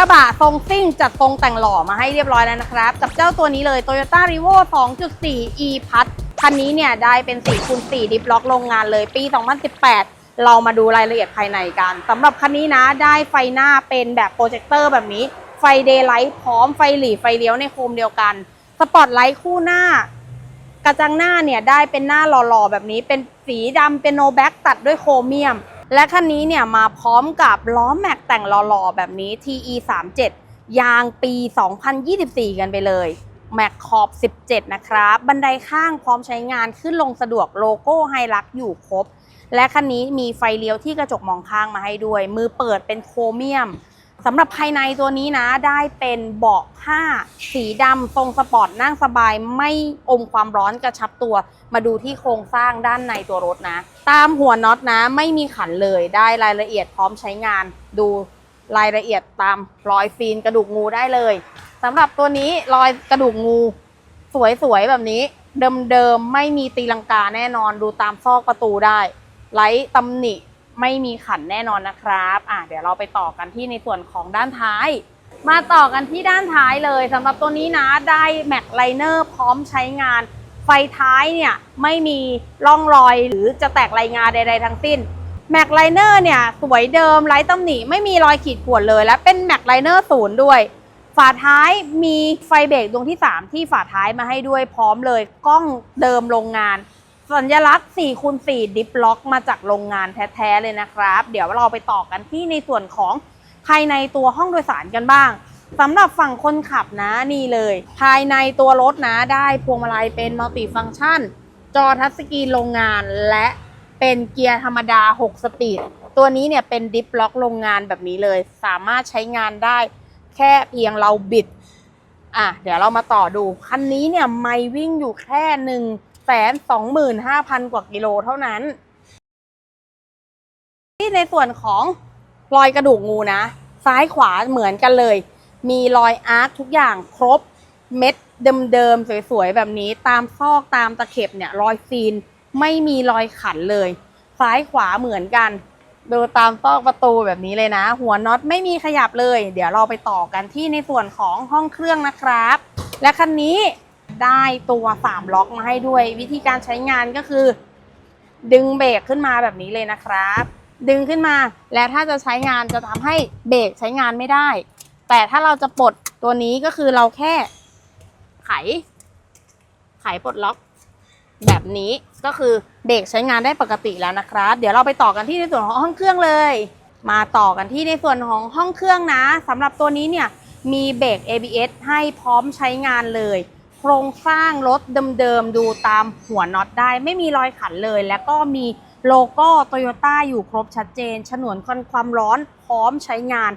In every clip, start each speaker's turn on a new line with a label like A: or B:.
A: ระบะทรงซิ่งจัดทรงแต่งหล่อมาให้เรียบร้อยแล้วนะครับกับเจ้าตัวนี้เลย Toyota r e v o 2.4 e p a s คันนี้เนี่ยได้เป็น4คูณ4ดิฟล็อกโรงงานเลยปี 2018 เรามาดูรายละเอียดภายในกันสำหรับคันนี้นะได้ไฟหน้าเป็นแบบโปรเจคเตอร์แบบนี้ ไฟเดย์ไลท์พร้อมไฟหลีไฟเลี้ยวในโคมเดียวกันสปอตไลท์คู่หน้ากระจังหน้าเนี่ยได้เป็นหน้าหล่อๆแบบนี้เป็นสีดำเป็นโนแบ็กตัดด้วยโครเมียม และคันนี้เนี่ยมาพร้อมกับล้อแม็กแต่งหล่อๆแบบนี้ TE 3 7ยางปี 2024 กันไปเลยแม็กขอบ 17 นะครับ บันไดข้างพร้อมใช้งานขึ้นลงสะดวกโลโก้ไฮลักอยู่ครบ และคันนี้มีไฟเลี้ยวที่กระจกมองข้างมาให้ด้วย มือเปิดเป็นโครเมียม สำหรับภายในตัวนี้นะได้เป็นเบาะผ้า สีดำทรงสปอร์ตนั่งสบายไม่อมความร้อนกระชับตัว มาดูที่โครงสร้างด้านในตัวรถนะ ตามหัวน็อตนะ ไม่มีขันเลยได้รายละเอียดพร้อมใช้งาน ดูรายละเอียดตามรอยฟีนกระดูกงูได้เลยสำหรับตัวนี้รอยกระดูกงู สวยๆแบบนี้ เดิมๆไม่มีตีลังกาแน่นอนดูตามซอกประตูได้ไร้ตำหนิ ไม่มีขันแน่นอนนะครับอะเดี๋ยวเราไปต่อกันที่ในส่วนของด้านท้าย มาต่อกันที่ด้านท้ายเลยสำหรับตัวนี้นะได้แม็กไลเนอร์พร้อมใช้งาน ไฟท้ายเนี่ยไม่มีร่องรอยหรือจะแตกรายงาใด ๆ ทั้งสิ้นแม็กไลเนอร์เนี่ยสวยเดิมไร้ตำหนิไม่มีรอยขีดข่วนเลย และเป็นแม็กไลเนอร์ศูนย์ด้วย ฝาท้ายมีไฟเบรกดวงที่ 3 ที่ฝาท้ายมาให้ด้วยพร้อมเลยกล้องเดิมโรงงาน สัญลักษณ์4คูณ4ดิฟล็อกมาจากโรงงานแท้ๆเลยนะครับ เดี๋ยวเราไปต่อกันที่ในส่วนของภายในตัวห้องโดยสารกันบ้างสำหรับฝั่งคนขับนะนี่เลย ภายในตัวรถนะได้พวงมาลัยเป็นมัลติฟังชัน จอทัชสกรีนโรงงานและเป็นเกียร์ธรรมดา 6 สปีด ตัวนี้เนี่ยเป็นดิฟล็อกโรงงานแบบนี้เลย สามารถใช้งานได้แค่เพียงเราบิดอะเดี๋ยวเรามาต่อดู คันนี้เนี่ยไม่วิ่งอยู่แค่หนึ่ง นสองหมื่นห้าพันกว่ากิโลเท่านั้น ที่ในส่วนของรอยกระดูกงูนะ ซ้ายขวาเหมือนกันเลย มีรอยอาร์คทุกอย่างครบเม็ดเดิมๆสวยๆแบบนี้ตามซอกตามตะเข็บเนี่ยรอยซีนไม่มีรอยขันเลย ซ้ายขวาเหมือนกัน ดูตามซอกประตูแบบนี้เลยนะ หัวน็อตไม่มีขยับเลย เดี๋ยวเราไปต่อกันที่ในส่วนของห้องเครื่องนะครับ และคันนี้ ได้ตัว3ล็อกมาให้ด้วย วิธีการใช้งานก็คือ ดึงเบรกขึ้นมาแบบนี้เลยนะครับ ดึงขึ้นมาและถ้าจะใช้งานจะทำให้เบรกใช้งานไม่ได้ แต่ถ้าเราจะปลดตัวนี้ก็คือเราแค่ไข ไขปลดล็อกแบบนี้ก็คือเบรกใช้งานได้ปกติแล้วนะครับ เดี๋ยวเราไปต่อกันที่ในส่วนของห้องเครื่องเลย มาต่อกันที่ในส่วนของห้องเครื่องนะสำหรับตัวนี้เนี่ยมีเบรก ABS ให้พร้อมใช้งานเลย โครงสร้างรถเดิมๆดูตามหัวน็อตได้ ไม่มีรอยขันเลย แล้วก็มีโลโก้โตโยต้าอยู่ครบชัดเจน ฉนวนกันความร้อนพร้อมใช้งาน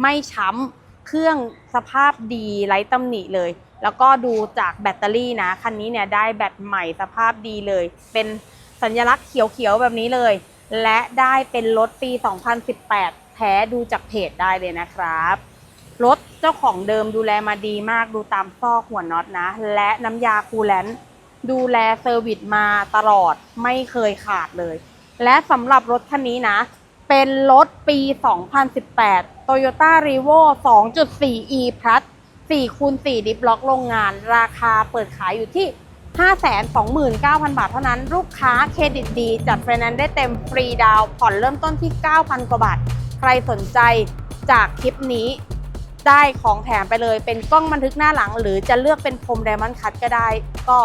A: ไม่ช้ำเครื่องสภาพดีไร้ตำหนิเลย แล้วก็ดูจากแบตเตอรี่นะ คันนี้เนี่ยได้แบตใหม่สภาพดีเลย เป็นสัญลักษณ์เขียวๆแบบนี้เลย และได้เป็นรถปี 2018 แท้ดูจากเพจได้เลยนะครับ รถเจ้าของเดิมดูแลมาดีมากดูตามซอกหัวน็อตนะ และน้ำยาคูลแลนต์ดูแลเซอร์วิสมาตลอดไม่เคยขาดเลย และสำหรับรถคันนี้นะ เป็นรถปี 2018 Toyota r e v o 2.4 e plus 4คูณ4ดิฟล็อกโรงงาน ราคาเปิดขายอยู่ที่ 529,000 บาทเท่านั้น ลูกค้าเครดิตดี จัดไฟแนนซ์ได้เต็มฟรีดาวน์ผ่อนเริ่มต้นที่ 9,000 กว่าบาท ใครสนใจจากคลิปนี้ ได้ของแถมไปเลย เป็นกล้องบันทึกหน้าหลัง หรือจะเลือกเป็นพรมไดมอนด์คัตก็ได้ ก็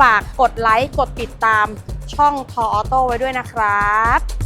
A: ฝากกดไลค์ กดติดตามช่องทออโต้ไว้ด้วยนะครับ